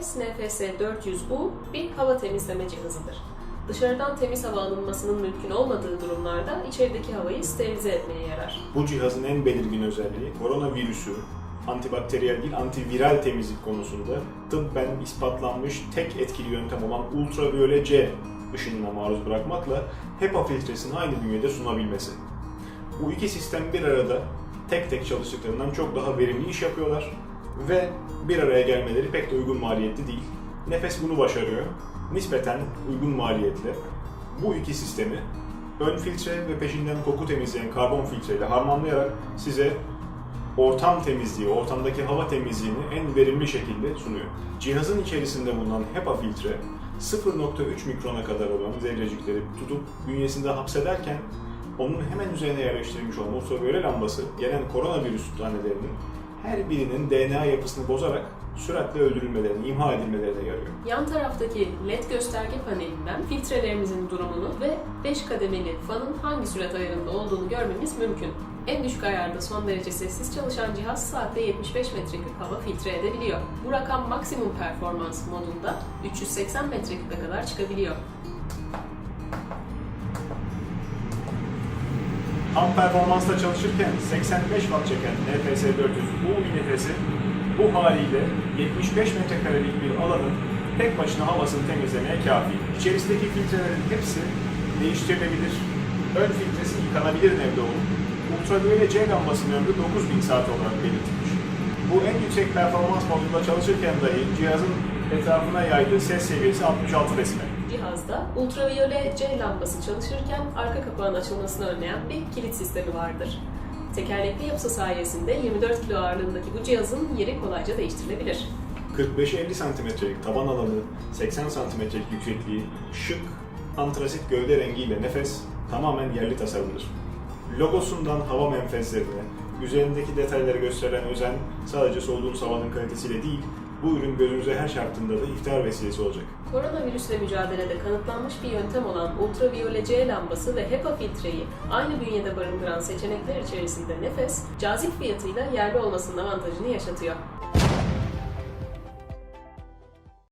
cihaz NFS 400U bir hava temizleme cihazıdır. Dışarıdan temiz hava alınmasının mümkün olmadığı durumlarda içerideki havayı sterilize etmeye yarar. Bu cihazın en belirgin özelliği koronavirüsü antibakteriyel değil antiviral temizlik konusunda tıbben ispatlanmış tek etkili yöntem olan ultraviyole C ışınına maruz bırakmakla HEPA filtresini aynı bünyede sunabilmesi. Bu iki sistem bir arada tek tek çalıştıklarından çok daha verimli iş yapıyorlar ve bir araya gelmeleri pek de uygun maliyetli değil. Nefes bunu başarıyor. Nispeten uygun maliyetle bu iki sistemi ön filtre ve peşinden koku temizleyen karbon filtreyle harmanlayarak size ortam temizliği, ortamdaki hava temizliğini en verimli şekilde sunuyor. Cihazın içerisinde bulunan HEPA filtre 0.3 mikrona kadar olan zerrecikleri tutup bünyesinde hapsederken onun hemen üzerine yerleştirilmiş olan ultraviyole lambası gelen koronavirüs tanelerinin her birinin DNA yapısını bozarak süratle öldürülmelerine, imha edilmelerine yarıyor. Yan taraftaki LED gösterge panelinden filtrelerimizin durumunu ve 5 kademeli fanın hangi sürat ayarında olduğunu görmemiz mümkün. En düşük ayarda son derece sessiz çalışan cihaz saatte 75 metreküp hava filtre edebiliyor. Bu rakam maksimum performans modunda 380 metreküpe kadar çıkabiliyor. Tam performansta çalışırken 85 watt çeken NFS 400 bu nefesi bu haliyle 75 metrekarelik bir alanın tek başına havasını temizlemeye kafi. İçerisindeki filtrelerin hepsi değiştirilebilir. Ön filtresi yıkanabilir nevde olup ultraviyole C lambasının ömrü 9000 saat olarak belirtilmiş. Bu en yüksek performans modunda çalışırken dahi cihazın etrafına yaydığı ses seviyesi 66 desibel. Cihazda ultraviyole C lambası çalışırken arka kapağın açılmasını önleyen bir kilit sistemi vardır. Tekerlekli yapısı sayesinde 24 kilo ağırlığındaki bu cihazın yeri kolayca değiştirilebilir. 45-50 santimetrelik taban alanı, 80 santimetrelik yüksekliği, şık, antrasit gövde rengiyle nefes tamamen yerli tasarımdır. Logosundan hava menfezlerine, üzerindeki detayları gösteren özen sadece soluduğunuz havanın kalitesiyle değil, bu ürün gözünüze her çarptığında da iftar vesilesi olacak. Koronavirüsle mücadelede kanıtlanmış bir yöntem olan ultraviyole C lambası ve HEPA filtreyi aynı bünyede barındıran seçenekler içerisinde Nefes, cazip fiyatıyla yerli olmasının avantajını yaşatıyor.